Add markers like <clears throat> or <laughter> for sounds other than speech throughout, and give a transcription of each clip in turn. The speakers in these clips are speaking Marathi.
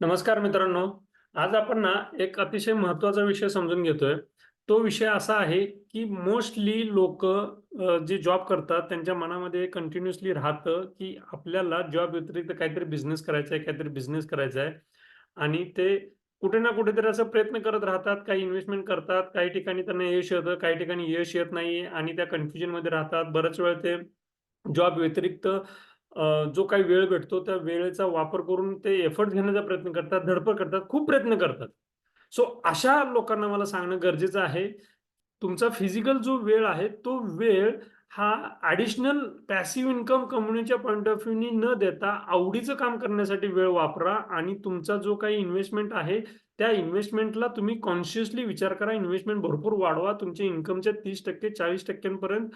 नमस्कार मित्रांनो. आज आपण ना एक अतिशय महत्त्वाचा विषय समजून घेतोय. तो विषय असा आहे की मोस्टली लोक जे जॉब करतात त्यांच्या मनामध्ये कंटिन्युअसली राहतं की आपल्याला जॉब व्यतिरिक्त काहीतरी बिझनेस करायचा आहे काहीतरी बिझनेस करायचा आहे आणि ते कुठे ना कुठेतरी असं प्रयत्न करत राहतात काही इन्व्हेस्टमेंट करतात काही ठिकाणी त्यांना यश येतं काही ठिकाणी यश येत नाही आणि त्या कन्फ्युजनमध्ये राहतात. बऱ्याच वेळ ते जॉब व्यतिरिक्त अ, जो काही वेळ भेटतो त्या वेळेचा वापर करून ते एफर्ट घेण्याचा प्रयत्न करतात, धडपड करतात, खूप प्रयत्न करतात. सो अशा लोकांना मला सांगणं गरजेचं आहे, तुमचा फिजिकल जो वेळ आहे, तो वेळ हा ॲडिशनल पॅसिव्ह इन्कम कमवण्याच्या पॉइंट ऑफ व्ह्यूनी न देता आवडीचं काम करण्यासाठी वेळ वापरा आणि तुमचा जो काही इन्व्हेस्टमेंट आहे, त्या इन्व्हेस्टमेंटला तुम्ही कॉन्शियसली विचार करा. इन्व्हेस्टमेंट भरपूर वाढवा. तुमच्या इन्कमच्या तीस टक्के चाळीस टक्क्यांपर्यंत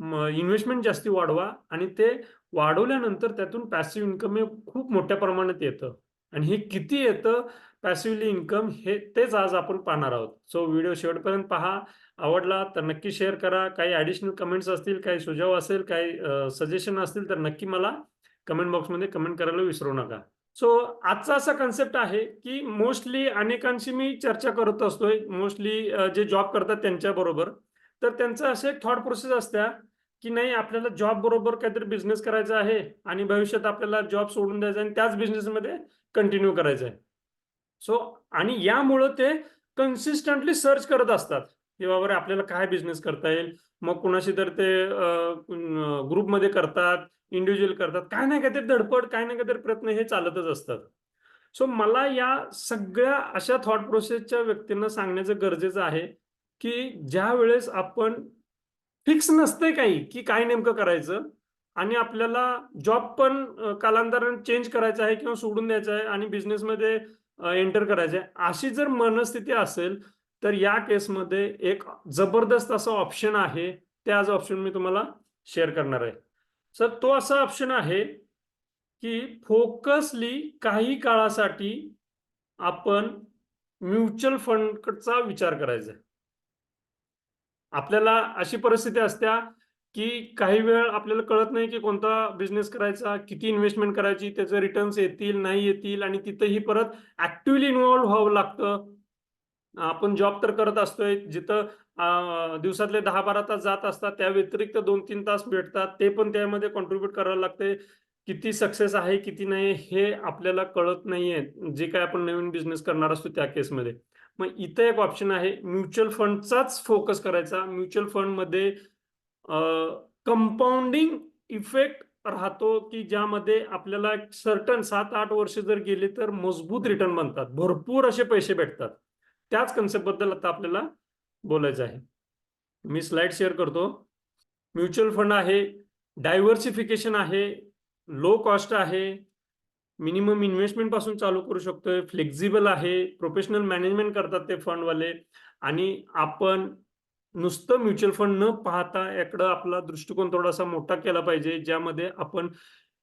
इन्व्हेस्टमेंट जास्ती वाढवा आणि ते वाढवल्यानंतर त्यातून पॅसिव्ह इन्कम हे खूप मोठ्या प्रमाणात येतं आणि हे किती येतं पॅसिव्हली इन्कम हे तेच आज आपण पाहणार आहोत. सो व्हिडिओ शेवटपर्यंत पहा. आवडला तर नक्की शेअर करा. काही ॲडिशनल कमेंट्स असतील, काही सुझाव असेल, काही सजेशन असतील तर नक्की मला कमेंट बॉक्समध्ये कमेंट करायला विसरू नका. सो आजचा असा कन्सेप्ट आहे, की मोस्टली अनेकांशी मी चर्चा करत असतोय. मोस्टली जे जॉब करतात त्यांच्याबरोबर. तर त्यांचं असं एक थॉट प्रोसेस असत्या, की नाही आपल्याला जॉब बरोबर काहीतरी बिझनेस करायचा आहे आणि भविष्यात आपल्याला जॉब सोडून द्यायचा आणि त्याच बिझनेसमध्ये कंटिन्यू करायचं आहे. सो आणि यामुळं ते कन्सिस्टंटली सर्च करत असतात, की बाबा रे आपल्याला काय बिझनेस करता येईल. मग कुणाशी तर ते ग्रुपमध्ये करतात, इंडिव्हिज्युअल करतात. काय नाही काहीतरी धडपड, काय नाही काहीतरी प्रयत्न हे चालतच असतात. सो मला या सगळ्या अशा थॉट प्रोसेसच्या व्यक्तींना सांगण्याचं गरजेचं आहे, की ज्या वेळेस आपण फिक्स नसते काही, की काय नेमकं करायचं आणि आपल्याला जॉब पण अ, कालांतराने चेंज करायचा आहे किंवा सोडून द्यायचा आहे आणि बिझनेसमध्ये एंटर करायचं आहे. अशी जर मनस्थिती असेल, तर या केसमध्ये एक जबरदस्त असा ऑप्शन आहे. त्याच आज ऑप्शन मी तुम्हाला शेअर करणार आहे. सर तो असा ऑप्शन आहे, की फोकसली काही काळासाठी आपण म्युच्युअल फंडचा विचार करायचा आहे. आपल्याला अशी परिस्थिती असत्या, की काही वेळ आपल्याला कळत नाही, की कोणता बिझनेस करायचा, किती इन्व्हेस्टमेंट करायची, त्याचे रिटर्न्स येतील, नाही येतील आणि तिथंही परत ऍक्टिव्हली इन्व्हॉल्व्ह व्हावं लागतं. आपण जॉब तर करत असतोय, जिथं दिवसातले दहा बारा तास जात असतात, त्या व्यतिरिक्त 2-3 तास भेटतात. ते पण त्यामध्ये कॉन्ट्रीब्युट करायला लागते. किती सक्सेस आहे, किती नाही हे आपल्याला कळत नाहीये. जे काय आपण नवीन बिझनेस करणार असतो त्या केसमध्ये. मग इथं एक ऑप्शन आहे म्युच्युअल फंडचाच फोकस करायचा. म्युच्युअल फंडमध्ये कंपाऊंडिंग इफेक्ट राहतो, की ज्यामध्ये आपल्याला एक सर्टन 7-8 वर्ष जर गेले तर मजबूत रिटर्न बनतात. भरपूर असे पैसे भेटतात. त्याच कन्सेप्टबद्दल आता आपल्याला बोलायचं आहे. मी स्लाईड शेअर करतो. म्युच्युअल फंड आहे, डायव्हर्सिफिकेशन आहे, लो कॉस्ट आहे, मिनिमम इन्व्हेस्टमेंटपासून चालू करू शकतोय, फ्लेक्झिबल आहे, प्रोफेशनल मॅनेजमेंट करतात ते फंडवाले आणि आपण नुसतं म्युच्युअल फंड न पाहता याकडं आपला दृष्टिकोन थोडासा मोठा केला पाहिजे, ज्यामध्ये आपण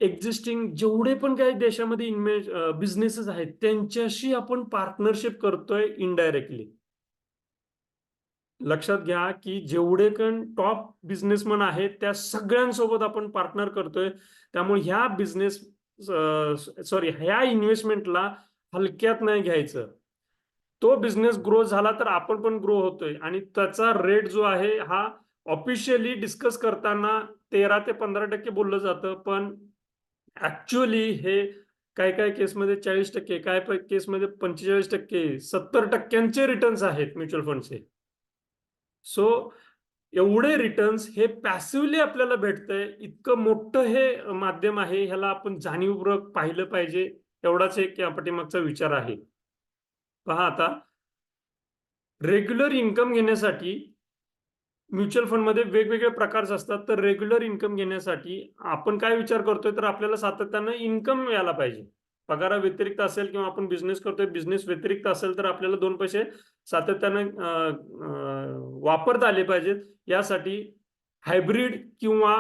एक्झिस्टिंग जेवढे पण काही देशामध्ये इन्व्हेस्ट बिझनेसेस आहेत, त्यांच्याशी आपण पार्टनरशिप करतोय इनडायरेक्टली. लक्षात घ्या, की जेवढे पण टॉप बिझनेसमन आहेत, त्या सगळ्यांसोबत आपण पार्टनर करतोय. त्यामुळे ह्या बिझनेस सॉरी ह्या इन्व्हेस्टमेंटला हलक्यात नाही घ्यायचं. तो बिझनेस ग्रो झाला तर आपण पण ग्रो होतोय आणि त्याचा रेट जो आहे हा ऑफिशियली डिस्कस करताना 13 ते 15% बोललं जातं. पण ऍक्च्युअली हे काय काय केसमध्ये चाळीस टक्के काय केसमध्ये 45%, 70% रिटर्न्स आहेत म्युच्युअल फंडचे. सो एवढे रिटर्न्स हे पॅसिव्हली आपल्याला भेटतंय. इतकं मोठं हे माध्यम आहे. ह्याला आपण जाणीवपूर्वक पाहिलं पाहिजे. एवढाच एक या पाठीमागचा विचार आहे. पहा आता रेग्युलर इन्कम घेण्यासाठी म्युच्युअल फंडमध्ये वेगवेगळे प्रकार असतात. तर रेग्युलर इन्कम घेण्यासाठी आपण काय विचार करतोय, तर आपल्याला सातत्यानं इन्कम यायला पाहिजे. पगारा व्यतिरिक्त असेल किंवा आपण बिझनेस करतोय, बिझनेस व्यतिरिक्त असेल, तर आपल्याला दोन पैसे सातत्याने वापरता आले पाहिजेत. यासाठी हायब्रिड किंवा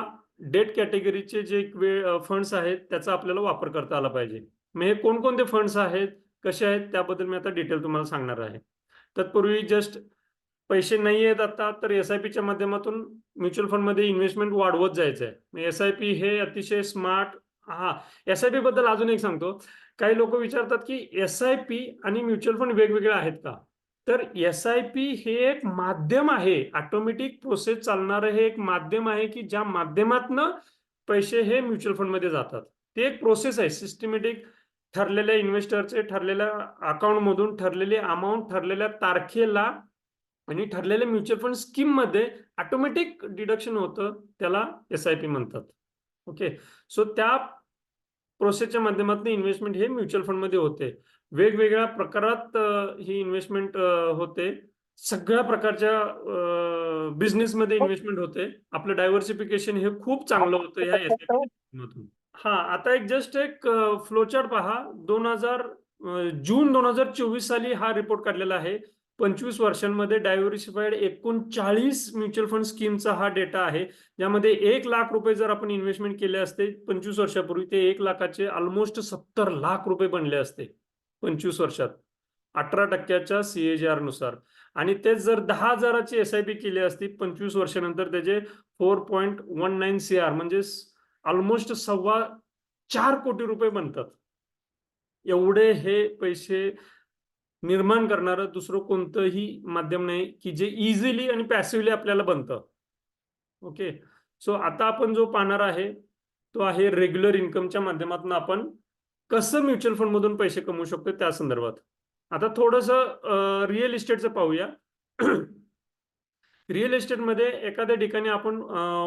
डेट कॅटेगरीचे जे वे फंड्स आहेत, त्याचा आपल्याला वापर करता आला पाहिजे. मग हे कोणकोणते फंड्स आहेत, कसे आहेत, त्याबद्दल मी आता डिटेल तुम्हाला सांगणार आहे. तत्पूर्वी जस्ट पैसे नाही आहेत आता, तर एस-आय-पीच्या माध्यमातून म्युच्युअल फंडमध्ये इन्व्हेस्टमेंट वाढवत जायचं आहे. एस-आय-पी हे अतिशय स्मार्ट हा एस आय पी बद्दल अजून एक सांगतो काही लोक विचारतात की एस आय पी आणि म्युच्युअल फंड वेगवेगळे आहेत का? तर एस आय पी हे एक माध्यम आहे. ऑटोमॅटिक प्रोसेस चालणारं हे एक माध्यम आहे की ज्या माध्यमातनं पैसे हे म्युच्युअल फंडमध्ये जातात. ते एक प्रोसेस आहे. सिस्टमॅटिक ठरलेल्या इन्व्हेस्टरचे ठरलेल्या अकाउंट मधून ठरलेली अमाऊंट ठरलेल्या तारखेला आणि ठरलेल्या म्युच्युअल फंड स्कीममध्ये ऑटोमॅटिक डिडक्शन होतं. त्याला एस आय पी म्हणतात. ओके सो त्या प्रोसेसच्या माध्यमातून इन्व्हेस्टमेंट हे म्युच्युअल फंडमध्ये होते. वेगवेगळ्या प्रकारात ही इन्व्हेस्टमेंट होते. सगळ्या प्रकारच्या बिझनेसमध्ये इन्व्हेस्टमेंट होते. आपलं डायव्हर्सिफिकेशन हे खूप चांगलं होतं या हा आता एक जस्ट एक फ्लोचार्ट पहा. दोन हजार जून दोन हजार चोवीस साली हा रिपोर्ट काढलेला आहे. पंचवीस वर्षांमध्ये डायव्हर्सिफाईड एकोणचाळीस म्युच्युअल फंड स्कीमचा हा डेटा आहे. ज्यामध्ये एक लाख रुपये जर आपण इन्व्हेस्टमेंट केले असते पंचवीस वर्षापूर्वी ते एक लाखाचे ऑलमोस्ट सत्तर लाख रुपये बनले असते पंचवीस वर्षात. अठरा टक्क्याच्या सीएजीआरनुसार. आणि तेच जर दहा हजाराची एस आय पी केली असती पंचवीस वर्षानंतर त्याचे four point one nine C R म्हणजे ऑलमोस्ट सव्वा चार कोटी रुपये बनतात. एवढे हे पैसे निर्माण करणारं दुसरं कोणतंही माध्यम नाही की जे इझिली आणि पॅसिव्हली आपल्याला बनतं. ओके सो आता आपण जो पाहणार आहे तो आहे रेग्युलर इन्कमच्या माध्यमातून आपण कसं म्युच्युअल फंड मधून पैसे कमवू शकतो त्या संदर्भात. आता थोडस रिअल इस्टेटचं पाहूया. <clears throat> रिअल इस्टेटमध्ये एखाद्या ठिकाणी आपण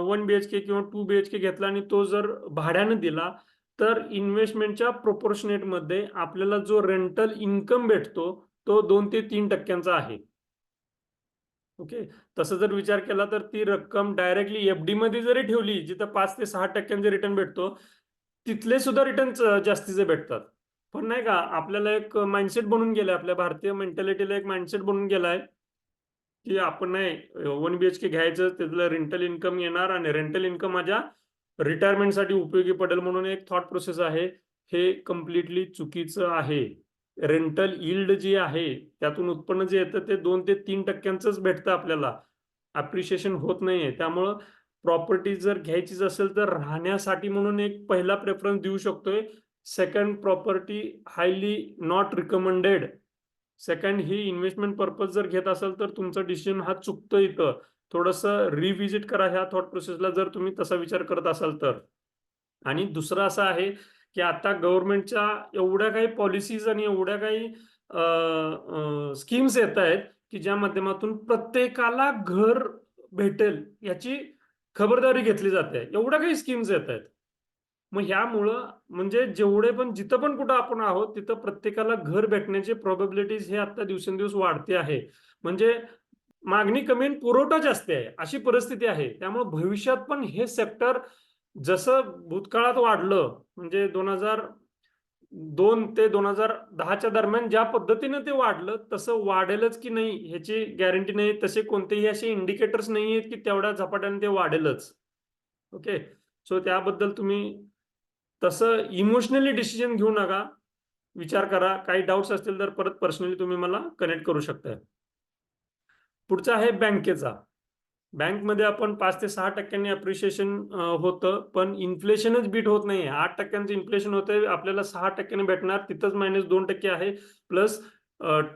वन बी एच के किंवा टू बी एच के घेतला आणि तो जर भाड्यानं दिला तर इन्व्हेस्टमेंटच्या प्रोपोर्शनेटमध्ये आपल्याला जो रेंटल इन्कम भेटतो तो दोन ते तीन टक्क्यांचा आहे. ओके तसं जर विचार केला तर ती रक्कम डायरेक्टली एफ डी मध्ये जरी ठेवली जिथं पाच ते सहा टक्क्यांचे रिटर्न भेटतो तिथले सुद्धा रिटर्न जास्तीचे भेटतात. पण नाही का आपल्याला एक माइंडसेट बनून गेलाय आपल्या भारतीय मेंटॅलिटीला एक माइंडसेट बनून गेलाय की आपण नाही वन बी एच के घ्यायचं त्यातलं रेंटल इन्कम येणार आणि रेंटल इन्कम माझ्या रिटायरमेंटसाठी उपयोगी पडेल म्हणून एक थॉट प्रोसेस आहे. हे कम्प्लिटली चुकीचं आहे. रेंटल इल्ड जी आहे त्यातून उत्पन्न जे येतं ते दोन ते तीन टक्क्यांचंच भेटतं आपल्याला. अप्रिशिएशन होत नाहीये. त्यामुळं प्रॉपर्टी जर घ्यायचीच असेल तर राहण्यासाठी म्हणून एक पहिला प्रेफरन्स देऊ शकतोय. Second property highly not recommended second he investment purpose जर घेत असेल तर तुमचा डिसिजन हा चुकतो इथं. थोडंसं रिव्हिजिट करा ह्या थॉट प्रोसेसला जर तुम्ही तसा विचार करत असाल तर. आणि दुसरं असं आहे की आता गव्हर्नमेंटच्या एवढ्या काही पॉलिसीज आणि एवढ्या काही स्कीम्स येत आहेत की ज्या माध्यमातून प्रत्येकाला घर भेटेल याची खबरदारी घेतली जाते. एवढ्या काही स्कीम्स येत आहेत. मग ह्यामुळं म्हणजे जेवढे पण जिथं पण कुठं आपण आहोत तिथं प्रत्येकाला घर भेटण्याची प्रॉबेबिलिटीज हे आता दिवसेंदिवस वाढते आहे. म्हणजे मागणी कमी आणि पुरवठा जास्त आहे अशी परिस्थिती आहे. त्यामुळे भविष्यात पण हे सेक्टर जसं भूतकाळात वाढलं म्हणजे दोन हजार दोन ते दोन हजार दहाच्या दरम्यान ज्या पद्धतीने ते वाढलं तसं वाढेलच की नाही ह्याची गॅरंटी नाही तसे कोणतेही असे इंडिकेटर्स नाही आहेत की तेवढ्या झपाट्याने ते वाढेलच. ओके सो त्याबद्दल तुम्ही तसं इमोशनली डिसिजन घेऊ नका. विचार करा. काही डाऊट्स असतील तर परत पर्सनली तुम्ही मला कनेक्ट करू शकता पुढचा आहे बँकेचा. बँकमध्ये आपण पाच ते सहा टक्क्यांनी अप्रिशिएशन होतं पण इन्फ्लेशनच बीट होत नाही आठ टक्क्यांचं इन्फ्लेशन होतं आपल्याला सहा टक्क्याने भेटणार तिथंच मायनस दोन टक्के आहे प्लस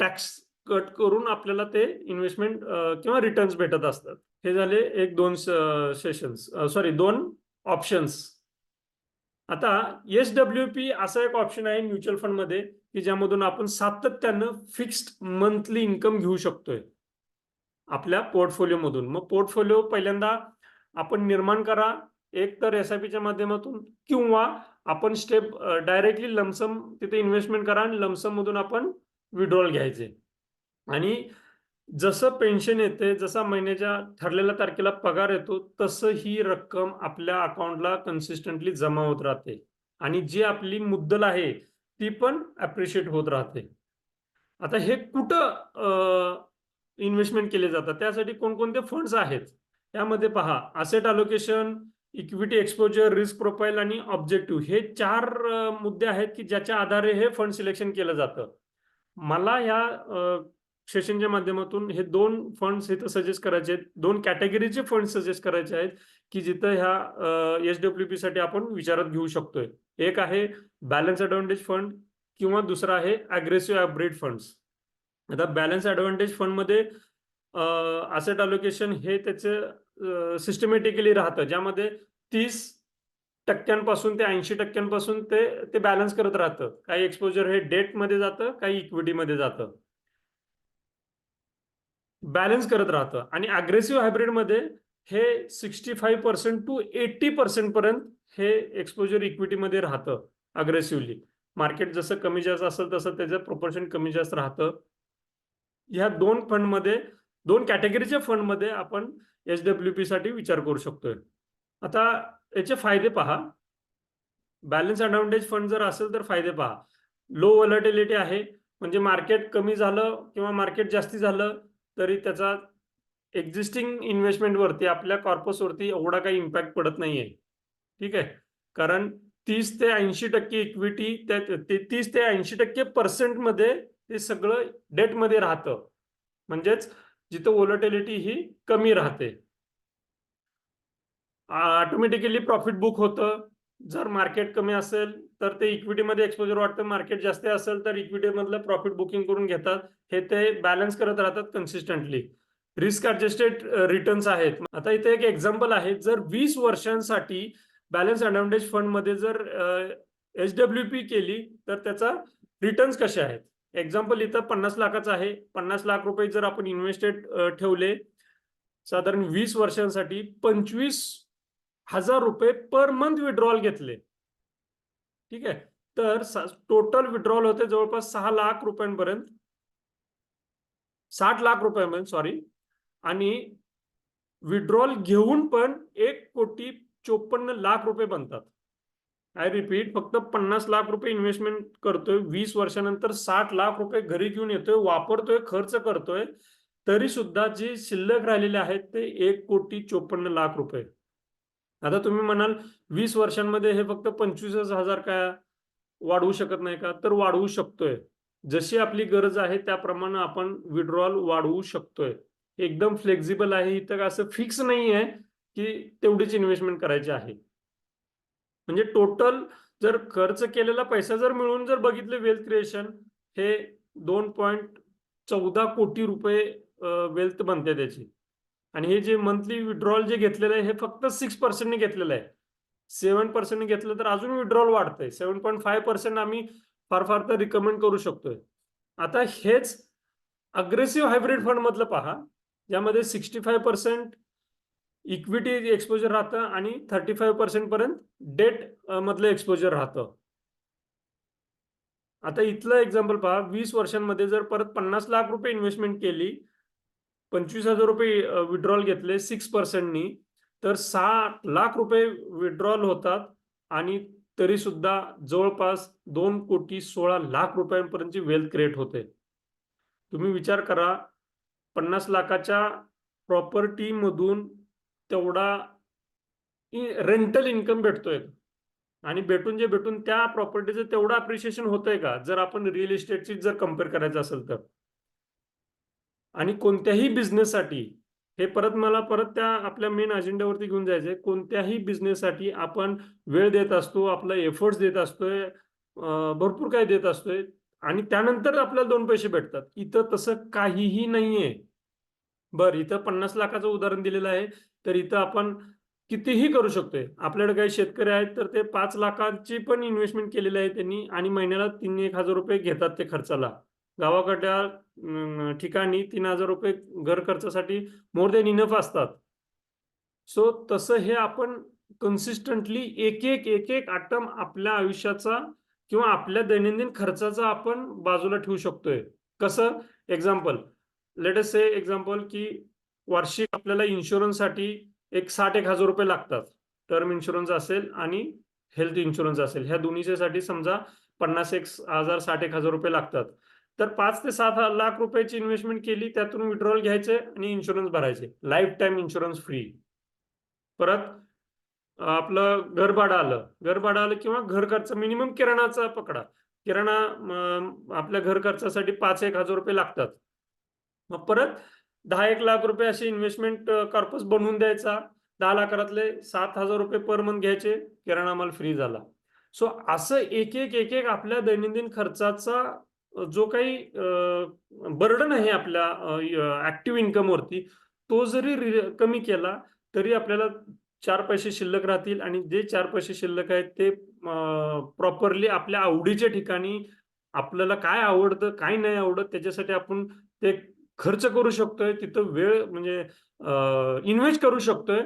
टॅक्स कट करून आपल्याला ते इन्व्हेस्टमेंट किंवा रिटर्न्स भेटत असतात. हे झाले एक दोन सेशन्स सॉरी दोन ऑप्शन्स आता एस डब्ल्यू पी असा एक ऑप्शन आहे म्युच्युअल फंडमध्ये की ज्यामधून आपण सातत्यानं फिक्स्ड मंथली इन्कम घेऊ शकतोय. आपल्या पोर्टफोलिओमधून. मग पोर्टफोलिओ पहिल्यांदा आपण निर्माण करा एक तर एस आय पीच्या माध्यमातून किंवा आपण स्टेप डायरेक्टली लमसम तिथे इन्व्हेस्टमेंट करा आणि लमसम मधून आपण विड्रॉल घ्यायचे. आणि जसं पेन्शन येते जसा महिन्याच्या ठरलेल्या तारखेला पगार येतो तसं ही रक्कम आपल्या अकाउंटला कन्सिस्टंटली जमा होत राहते. आणि जी आपली मुद्दल आहे ती पण अप्रिशिएट होत राहते. आता हे कुठं इन्व्हेस्टमेंट केले जातात. त्यासाठी कोणकोणते फंड्स आहेत? त्यामध्ये पहा asset allocation equity exposure risk profile आणि ऑब्जेक्टिव्ह हे चार मुद्दे आहेत की ज्याच्या आधारे हे फंड सिलेक्शन केलं जातं. मला ह्या सेशनच्या माध्यमातून हे दोन फंड्स इथं सजेस्ट करायचे आहेत. दोन कॅटेगरीचे फंड सजेस्ट करायचे आहेत की जिथं ह्या एच डब्ल्यू पी साठी आपण विचारात घेऊ शकतोय. एक आहे बॅलन्स अडवांटेज फंड किंवा दुसरा आहे अग्रेसिव्ह हायब्रिड फंड्स आता बॅलन्स ऍडव्हान्टेज फंडमध्ये असेट अलोकेशन हे त्याचं सिस्टमॅटिकली राहतं. ज्यामध्ये तीस टक्क्यांपासून ते ऐंशी टक्क्यांपासून ते ते बॅलन्स करत राहतं. काही एक्सपोजर हे डेटमध्ये जातं काही इक्विटीमध्ये जातं. बॅलन्स करत राहतं. आणि अग्रेसिव्ह हायब्रिडमध्ये हे sixty five percent to eighty percent पर्यंत हे एक्सपोजर इक्विटीमध्ये राहतं अग्रेसिव्हली मार्केट जसं कमी जास्त असेल तसं त्याचं प्रोपोर्शन कमी जास्त राहतं. ह्या दोन फंडमध्ये दोन कॅटेगरीच्या फंडमध्ये आपण एच डब्ल्यू पी साठी विचार करू शकतोय. आता याचे फायदे पहा. बॅलन्स अडव्हान्टेज फंड जर असेल तर फायदे पहा. लो व्हॉलॅटिलिटी आहे. म्हणजे मार्केट कमी झालं किंवा मार्केट जास्ती झालं तरी त्याचा एक्झिस्टिंग इन्व्हेस्टमेंटवरती आपल्या कॉर्पसवरती एवढा काही इम्पॅक्ट पडत नाही आहे ठीक आहे? कारण तीस ते ऐंशी टक्के इक्विटी त्या तीस ते ऐंशी टक्के पर्सेंटमध्ये ते सगळं डेटमध्ये राहतं. म्हणजेच जिथं व्होलटिलिटी ही कमी राहते. ऑटोमॅटिकली प्रॉफिट बुक होतं. जर मार्केट कमी असेल तर ते इक्विटीमध्ये एक्सपोजर वाटतं. मार्केट जास्त असेल तर इक्विटी मधलं प्रॉफिट बुकिंग करून घेतात. हे ते बॅलन्स करत राहतात कन्सिस्टंटली रिस्क ॲडजस्टेड रिटर्न्स आहेत. आता इथे एक एक्झाम्पल आहे. जर वीस वर्षांसाठी बॅलन्स अडव्हान्टेज फंडमध्ये जर एच डब्ल्यू पी केली तर त्याचा रिटर्न्स कसे आहेत? एक्झाम्पल इथं पन्नास लाखाचं आहे. पन्नास लाख रुपये जर आपण इन्व्हेस्टेड ठेवले साधारण वीस वर्षांसाठी पंचवीस हजार रुपये पर मंथ विड्रॉल घेतले. ठीक आहे? तर टोटल विड्रॉल होते जवळपास सहा लाख रुपयांपर्यंत. साठ लाख रुपयांपर्यंत सॉरी आणि विड्रॉल घेऊन पण एक कोटी चोपन्न लाख रुपये बनतात. आय रिपीट फक्त पन्नास लाख रुपये इन्व्हेस्टमेंट करतोय. वीस वर्षानंतर साठ लाख रुपये घरी घेऊन येतोय वापरतोय खर्च करतोय. तरी सुद्धा जे शिल्लक राहिलेले आहेत ते एक कोटी चोपन्न लाख रुपये. आता तुम्ही म्हणाल वीस वर्षांमध्ये हे फक्त पंचवीस हजार काय वाढवू शकत नाही का? तर वाढवू शकतोय. जशी आपली गरज आहे त्याप्रमाणे आपण विड्रॉल वाढवू शकतोय. एकदम फ्लेक्झिबल आहे. इथं असं फिक्स नाही आहे की तेवढीच इन्व्हेस्टमेंट करायची आहे. म्हणजे टोटल जर खर्च केलेला पैसा जर मिळून जर बघितले वेल्थ क्रिएशन हे दोन पॉईंट चौदा कोटी रुपये वेल्थ बनते त्याची. आणि हे जे मंथली विड्रॉल जे घेतलेलं आहे हे फक्त सिक्स पर्सेंटने घेतलेलं आहे. सेव्हन पर्सेंटने घेतलं तर अजून विड्रॉल वाढतंय. सेव्हन पॉईंट फाय पर्सेंट आम्ही फार फार तर रिकमेंड करू शकतोय. आता हेच अग्रेसिव्ह हायब्रिड फंड मधलं पहा ज्यामध्ये sixty five percent equity exposure राहतं आणि थर्टी फाईव्ह पर्सेंट पर्यंत डेट मधलं एक्सपोजर राहतं. आता इथलं एक्झाम्पल पहा वीस वर्षांमध्ये जर परत पन्नास लाख रुपये इन्व्हेस्टमेंट केली पंचवीस हजार रुपये विड्रॉल घेतले सिक्स पर्सेंटनी तर सहा लाख रुपये विड्रॉल होतात आणि तरी सुद्धा जवळपास दोन कोटी सोळा लाख रुपयांपर्यंतची वेल्थ क्रिएट होते. तुम्ही विचार करा पन्नास लाखाच्या प्रॉपर्टी मधून तेवढा रेंटल इन्कम भेटतोय. आणि भेटून जे भेटून त्या प्रॉपर्टीचं तेवढं अप्रिशिएशन होतंय का? जर आपण रिअल इस्टेटची जर कंपेअर करायचं असेल तर. आणि कोणत्याही बिझनेससाठी हे परत मला परत त्या आपल्या मेन अजेंड्यावरती घेऊन जायचंय. कोणत्याही बिझनेससाठी आपण वेळ देत असतो आपला एफर्ट्स देत असतोय भरपूर काही देत असतोय. आणि त्यानंतर आपल्याला दोन पैसे भेटतात. इथं तसं काहीही नाहीये. बर इथं पन्नास लाखाचं उदाहरण दिलेलं आहे. तर इथं आपण कितीही करू शकतोय. आपल्याकडे काही शेतकरी आहेत तर ते पाच लाखांची पण इन्व्हेस्टमेंट केलेली आहे त्यांनी आणि महिन्याला तीन एक हजार रुपये घेतात ते खर्चाला. गावाकडल्या ठिकाणी तीन हजार रुपये घर खर्चासाठी मोर देन इनफ असतात. सो तसं हे आपण कन्सिस्टंटली एक एक एक एक आटम आपल्या आयुष्याचा किंवा आपल्या दैनंदिन खर्चाचा आपण बाजूला ठेवू शकतोय. कसं? एक्झाम्पल लेट से एक्झाम्पल की वार्षिक आपल्याला इन्शुरन्ससाठी एक साठ एक हजार रुपये लागतात. टर्म इन्शुरन्स असेल आणि हेल्थ इन्शुरन्स असेल. ह्या दोन्हीच्यासाठी समजा पन्नास एक हजार साठ एक हजार रुपये लागतात. तर पाच ते सात लाख रुपयाची इन्व्हेस्टमेंट केली त्यातून विड्रॉल घ्यायचे आणि इन्शुरन्स भरायचे. लाईफ टाईम इन्शुरन्स फ्री परत आपलं घर भाडं आलं. घर भाडं आलं किंवा घर खर्च मिनिमम किराणाचा पकडा. किराणा आपल्या घर खर्चासाठी पाच एक हजार रुपये लागतात. मग परत दहा एक लाख रुपये असे इन्व्हेस्टमेंट कॉर्पस बनवून द्यायचा. दहा लाखातले सात हजार रुपये पर मंथ घ्यायचे. किराणा माल फ्री झाला. सो असं एक एक एक एक आपल्या दैनंदिन खर्चाचा जो काही बर्डन आहे आपल्या ऍक्टिव्ह इन्कमवरती तो जरी कमी केला तरी आपल्याला चार पैसे शिल्लक राहतील आणि जे चार पैसे शिल्लक आहेत ते प्रॉपरली आपल्या आवडीच्या ठिकाणी आपल्याला काय आवडतं काय नाही आवडत त्याच्यासाठी आपण ते खर्च करू शकतोय तिथं वेळ म्हणजे इन्व्हेस्ट करू शकतोय.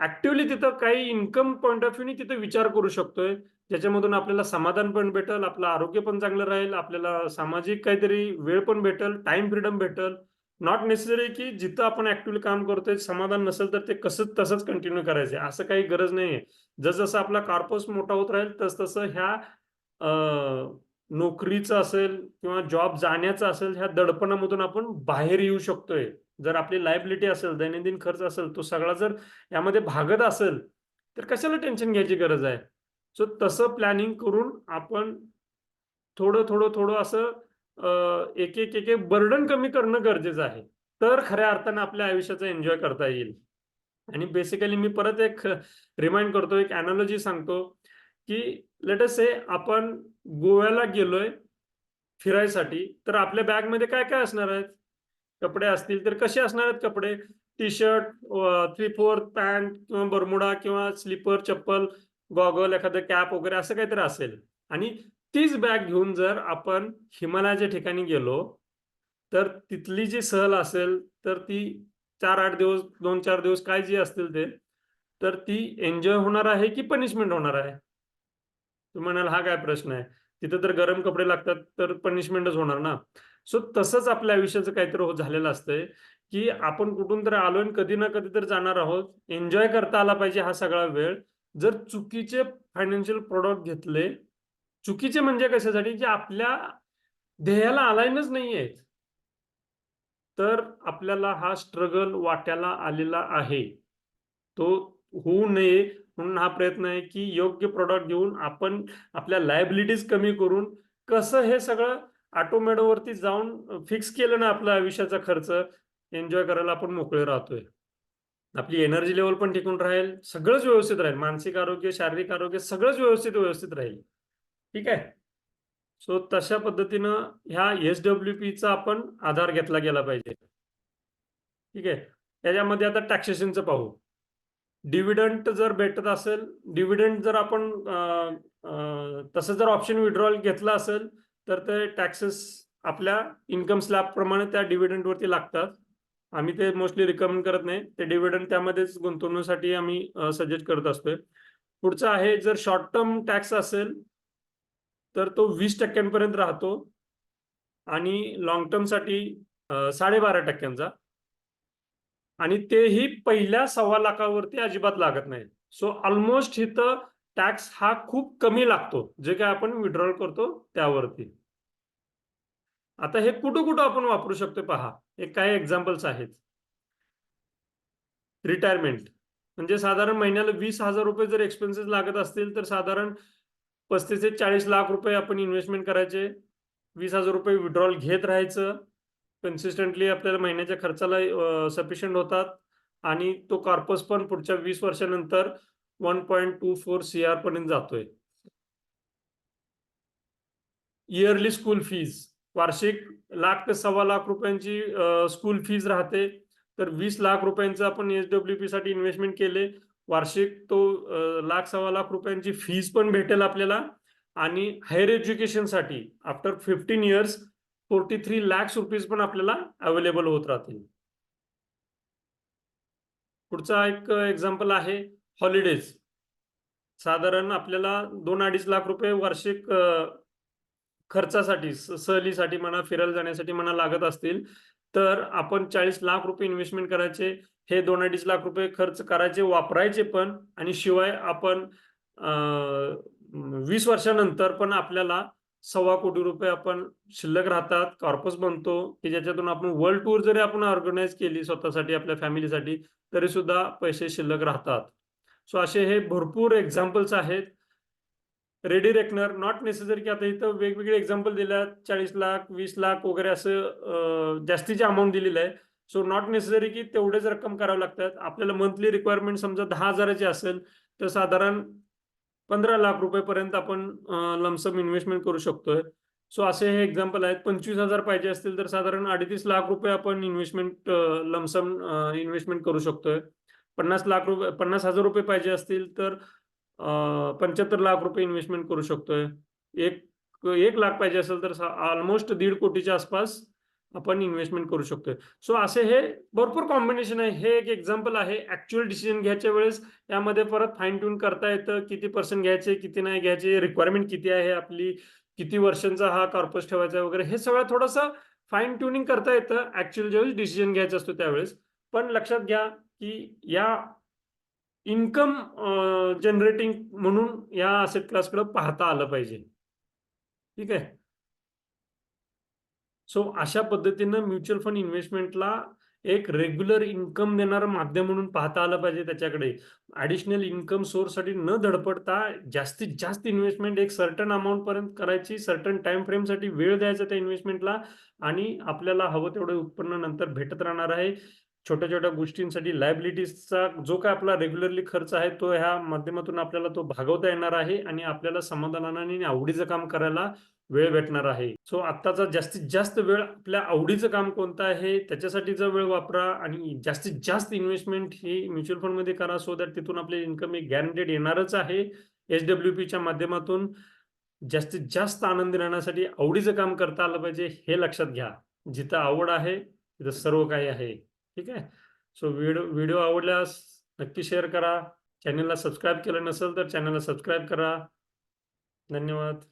ऍक्टिव्हली तिथं काही इन्कम पॉईंट ऑफ व्ह्यूनी तिथं विचार करू शकतोय. ज्याच्यामधून आपल्याला समाधान पण भेटल आपलं आरोग्य पण चांगलं राहील आपल्याला सामाजिक काहीतरी वेळ पण भेटल टाइम फ्रीडम भेटल. नॉट नेसेसरी की जिथं आपण ऍक्टिव्हली काम करतोय समाधान नसेल तर ते कसं तसंच कंटिन्यू करायचं असं काही गरज नाहीये. जसं आपला कार्पोस मोठा होत राहील तस तसं ह्या नोकरीचं असेल किंवा जॉब जाण्याचं असेल ह्या दडपणामधून आपण बाहेर येऊ शकतोय. जर आपली लायबिलिटी असेल दैनंदिन खर्च असेल तो सगळा जर यामध्ये भागत असेल तर कशाला टेन्शन घ्यायची गरज आहे? सो तसं प्लॅनिंग करून आपण थोडं थोडं थोडं असं एक एक एक एक बर्डन कमी करणं गरजेचं आहे. तर खऱ्या अर्थानं आपल्या आयुष्याचा एन्जॉय करता येईल. आणि बेसिकली मी परत एक रिमाइंड करतो एक अनालॉजी सांगतो. की लेटस से आपण गोव्याला गेलोय फिरायसाठी तर आपल्या बॅगमध्ये काय काय असणार आहेत? कपडे असतील तर कसे असणार आहेत कपडे? T shirt three fourth pant किंवा बरमुडा किंवा स्लीपर चप्पल गॉगल एखादं कॅप वगैरे असं काहीतरी असेल. आणि तीच बॅग घेऊन जर आपण हिमालयाच्या ठिकाणी गेलो तर तिथली जी सहल असेल तर ती चार आठ दिवस दोन चार दिवस काय जे असतील ते तर ती एन्जॉय होणार आहे की पनिशमेंट होणार आहे? तुम्ही म्हणाल हा काय प्रश्न आहे? तिथं तर गरम कपडे लागतात तर पनिशमेंटच होणार ना? सो तसंच आपल्या आयुष्याचं काहीतरी हो- झालेलं असतंय की आपण कुठून तर आलोय आणि कधी ना कधी तर जाणार आहोत. एन्जॉय करता आला पाहिजे हा सगळा वेळ. जर चुकीचे फायनान्शियल प्रोडक्ट घेतले चुकीचे म्हणजे कशासाठी? की आपल्या ध्येयाला अलाइनच नाही आहेत तर आपल्याला हा स्ट्रगल वाट्याला आलेला आहे. तो होऊ नये. म्हणून हा प्रयत्न आहे की योग्य प्रॉडक्ट घेऊन आपण आपल्या लायबिलिटीज कमी करून कसं हे सगळं ऑटोमॅटोवरती जाऊन फिक्स केलं ना आपला आयुष्याचा खर्च एन्जॉय करायला आपण मोकळे राहतोय. आपली एनर्जी लेवल पण टिकून राहील सगळंच व्यवस्थित राहील. मानसिक आरोग्य शारीरिक आरोग्य सगळंच व्यवस्थित व्यवस्थित राहील. ठीक आहे? सो तशा पद्धतीनं ह्या एस डब्ल्यू पीचा आपण आधार घेतला गेला पाहिजे. ठीक आहे? त्याच्यामध्ये आता टॅक्सेशनचं पाहू. डिव्हिडंट जर भेटत असेल डिव्हिडंट जर आपण तसं जर ऑप्शन विड्रॉल घेतला असेल तर ते टॅक्सेस आपल्या इन्कम स्लॅब प्रमाणे त्या डिव्हिडंटवरती लागतात. आम्ही ते मोस्टली रिकमेंड करत नाही. ते डिव्हिडंट त्यामध्येच गुंतवणुकीसाठी आम्ही सजेस्ट करत असतोय. पुढचं आहे जर शॉर्ट टर्म टॅक्स असेल तर तो वीस टक्क्यांपर्यंत राहतो. आणि लॉंग टर्मसाठी साडेबारा टक्क्यांचा. आणि तेही पहिल्या सव्वा लाखावरती अजिबात लागत नाही. सो ऑलमोस्ट इथं टॅक्स हा खूप कमी लागतो जे काय आपण विड्रॉल करतो त्यावरती. आता हे कुठं कुठं आपण वापरू शकतो पहा हे काही एक्झाम्पल्स आहेत. रिटायरमेंट म्हणजे साधारण महिन्याला वीस हजार रुपये जर एक्सपेन्सेस लागत असतील तर साधारण पस्तीस ते चाळीस लाख रुपये आपण इन्व्हेस्टमेंट करायचे. वीस हजार रुपये विड्रॉल घेत राहायचं. कन्सिस्टंटली आपल्याला महिन्याच्या खर्चाला सफिशियंट होतात. आणि तो कार्पस पण पुढच्या वीस वर्षानंतर one point two four C R पर्यंत जातोय. इयरली स्कूल फीज वार्षिक लाख ते सव्वा लाख रुपयांची स्कूल फीज राहते. तर वीस लाख रुपयांचं आपण एस डब्ल्यू पी साठी इन्व्हेस्टमेंट केले. वार्षिक तो लाख सव्वा लाख रुपयांची फीज पण भेटेल आपल्याला. आणि हायर एज्युकेशनसाठी after fifteen years forty three lakhs rupees पण आपल्याला अवेलेबल होत राहतील. पुढचा एक एक्झाम्पल आहे हॉलिडेज साधारण आपल्याला दोन अडीच लाख रुपये वार्षिक खर्चासाठी सहलीसाठी म्हणा फिरायला जाण्यासाठी म्हणा लागत असतील तर आपण चाळीस लाख रुपये इन्व्हेस्टमेंट करायचे हे दोन अडीच लाख रुपये खर्च करायचे वापरायचे पण आणि शिवाय आपण वीस वर्षानंतर पण आपल्याला सव्वा कोटी रुपये आपण शिल्लक राहतात कॉर्पस बनतो की ज्याच्यातून आपण वर्ल्ड टूर जरी आपण ऑर्गनाईज केली स्वतःसाठी आपल्या फॅमिलीसाठी तरी सुद्धा पैसे शिल्लक राहतात. सो असे हे भरपूर एक्झाम्पल्स आहेत. रेडी रेकनर नॉट नेसेसरी की आता इथं वेगवेगळे एक्झाम्पल दिल्या चाळीस लाख वीस लाख वगैरे असं जास्तीचे अमाऊंट दिलेलं आहे. सो नॉट नेसेसरी की तेवढेच रक्कम करावे लागतात. आपल्याला मंथली रिक्वायरमेंट समजा दहा हजाराची असेल तर साधारण पंधरा लाख रुपयेपर्यंत आपण लमसम इन्व्हेस्टमेंट करू शकतोय. सो असे हे एक्झाम्पल आहेत. पंचवीस हजार पाहिजे असतील तर साधारण अडतीस लाख रुपये आपण इन्व्हेस्टमेंट लमसम इन्व्हेस्टमेंट करू शकतोय. पन्नास लाख रुपये पन्नास हजार रुपये पाहिजे असतील तर पंच्याहत्तर लाख रुपये इन्व्हेस्टमेंट करू शकतोय. एक एक लाख पाहिजे असेल तर ऑलमोस्ट दीड कोटीच्या आसपास आपण इन्व्हेस्टमेंट करू शकतोय. सो असे हे भरपूर कॉम्बिनेशन आहे. हे एक एक्झाम्पल आहे. ऍक्च्युअल डिसिजन घ्यायच्या वेळेस यामध्ये परत फाईन ट्यून करता येतं. किती पर्सेंट घ्यायचे किती नाही घ्यायचे रिक्वायरमेंट किती आहे आपली किती वर्षांचा हा कॉर्पस ठेवायचा वगैरे हे सगळं थोडंसं फाईन ट्युनिंग करता येतं. ऍक्च्युअल ज्यावेळेस डिसिजन घ्यायचा असतो त्यावेळेस. पण लक्षात घ्या की या इन्कम जनरेटिंग म्हणून या असेट क्लासकडे पाहता आलं पाहिजे. ठीक आहे? सो अशा पद्धतीनं म्युच्युअल फंड इन्व्हेस्टमेंटला एक रेग्युलर इन्कम देणारं माध्यम म्हणून पाहता आलं पाहिजे त्याच्याकडे. ऍडिशनल इन्कम सोर्ससाठी न धडपडता जास्तीत जास्त इन्व्हेस्टमेंट एक सर्टन अमाऊंट पर्यंत करायची सर्टन टाइम फ्रेमसाठी वेळ द्यायचा त्या इन्व्हेस्टमेंटला आणि आपल्याला हवं तेवढं उत्पन्न नंतर भेटत राहणार आहे. छोट्या छोट्या गोष्टींसाठी लायबिलिटीजचा जो काय आपला रेग्युलरली खर्च आहे तो ह्या माध्यमातून आपल्याला तो भागवता येणार आहे आणि आपल्याला समाधानाने आणि आवडीचं काम करायला वेळ भेटणार आहे. सो आत्ताचा जास्तीत जास्त वेळ आपल्या आवडीचं काम कोणतं आहे त्याच्यासाठीचा वेळ वापरा आणि जास्तीत जास्त इन्व्हेस्टमेंट ही म्युच्युअल फंडमध्ये करा सो दॅट तिथून आपले इन्कम एक गॅरंटेड येणारच आहे. एच डब्ल्यू पीच्या माध्यमातून जास्तीत जास्त आनंदी राहण्यासाठी आवडीचं काम करता आलं पाहिजे हे लक्षात घ्या. जिथं आवड आहे तिथं सर्व काही आहे. ठीक आहे? सो व्हिडिओ व्हिडिओ आवडल्यास नक्की शेअर करा. चॅनलला सबस्क्राईब केलं नसेल तर चॅनलला सबस्क्राईब करा. धन्यवाद.